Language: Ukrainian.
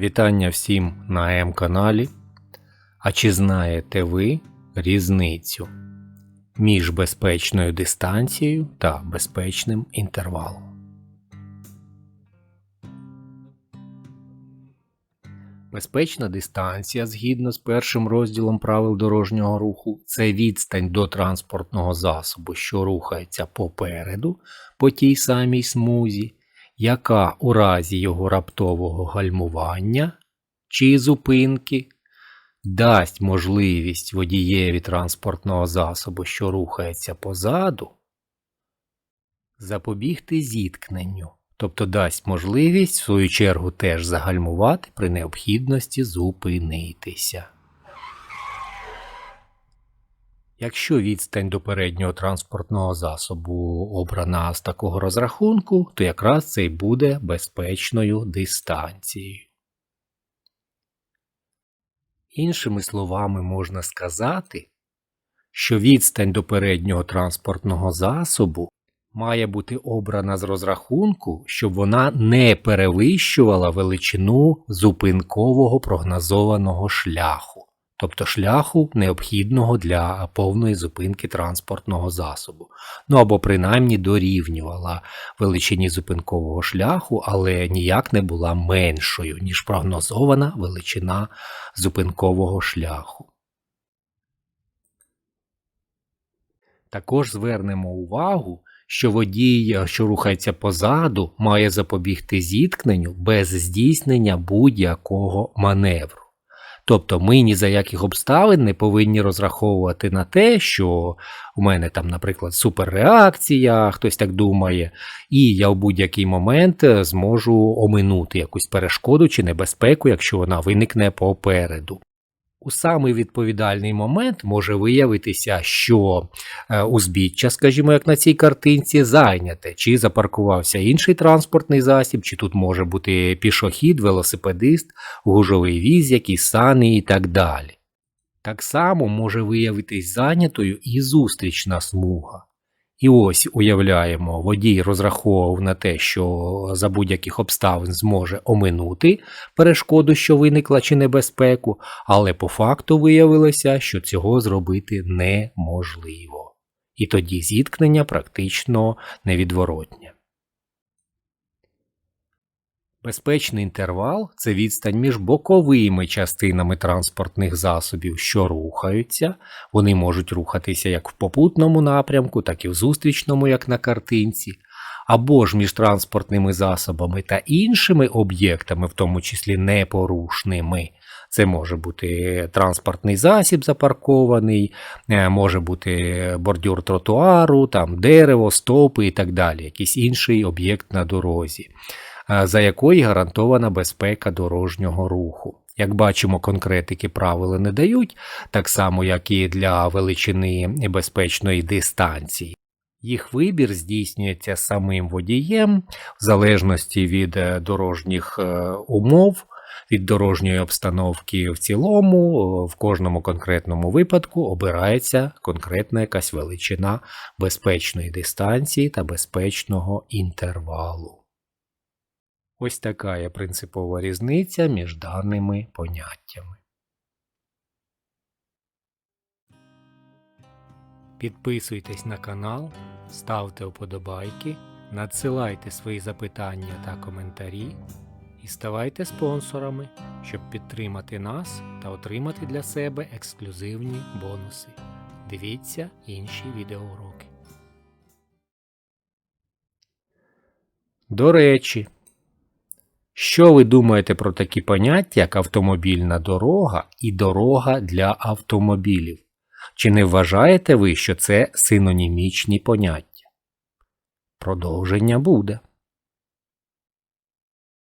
Вітання всім на М-каналі. А чи знаєте ви різницю між безпечною дистанцією та безпечним інтервалом? Безпечна дистанція згідно з першим розділом правил дорожнього руху це відстань до транспортного засобу, що рухається попереду по тій самій смузі, яка у разі його раптового гальмування чи зупинки дасть можливість водієві транспортного засобу, що рухається позаду, запобігти зіткненню, тобто дасть можливість в свою чергу теж загальмувати при необхідності зупинитися. Якщо відстань до переднього транспортного засобу обрана з такого розрахунку, то якраз це й буде безпечною дистанцією. Іншими словами можна сказати, що відстань до переднього транспортного засобу має бути обрана з розрахунку, щоб вона не перевищувала величину зупинкового прогнозованого шляху, тобто шляху необхідного для повної зупинки транспортного засобу, ну або принаймні дорівнювала величині зупинкового шляху, але ніяк не була меншою, ніж прогнозована величина зупинкового шляху. Також звернемо увагу, що водій, що рухається позаду, має запобігти зіткненню без здійснення будь-якого маневру. Тобто ми ні за яких обставин не повинні розраховувати на те, що у мене там, наприклад, суперреакція, хтось так думає, і я в будь-який момент зможу оминути якусь перешкоду чи небезпеку, якщо вона виникне попереду. У самий відповідальний момент може виявитися, що е, узбіччя, скажімо, як на цій картинці, зайняте, чи запаркувався інший транспортний засіб, чи тут може бути пішохід, велосипедист, гужовий віз, якісь сани і так далі. Так само може виявитись зайнятою і зустрічна смуга. І ось уявляємо, водій розраховував на те, що за будь-яких обставин зможе оминути перешкоду, що виникла чи небезпеку, але по факту виявилося, що цього зробити неможливо. І тоді зіткнення практично невідворотнє. Безпечний інтервал це відстань між боковими частинами транспортних засобів, що рухаються. Вони можуть рухатися як в попутному напрямку, так і в зустрічному, як на картинці, або ж між транспортними засобами та іншими об'єктами, в тому числі непорушними. Це може бути транспортний засіб запаркований, е, може бути бордюр тротуару, там дерево, стовпи і так далі, якийсь інший об'єкт на дорозі за якої гарантована безпека дорожнього руху. Як бачимо, конкретики правила не дають, так само, як і для величини безпечної дистанції. Їх вибір здійснюється самим водієм в залежності від е, дорожніх е, умов, від дорожньої обстановки в цілому, в кожному конкретному випадку обирається конкретна якась величина безпечної дистанції та безпечного інтервалу. Ось така є принципова різниця між даними поняттями. Підписуйтесь на канал, ставте вподобайки, надсилайте свої запитання та коментарі і ставайте спонсорами, щоб підтримати нас та отримати для себе ексклюзивні бонуси. Дивіться інші відеоуроки. До речі. Що ви думаєте про такі поняття, як автомобільна дорога і дорога для автомобілів? Чи не вважаєте ви, що це синонімічні поняття? Продовження буде.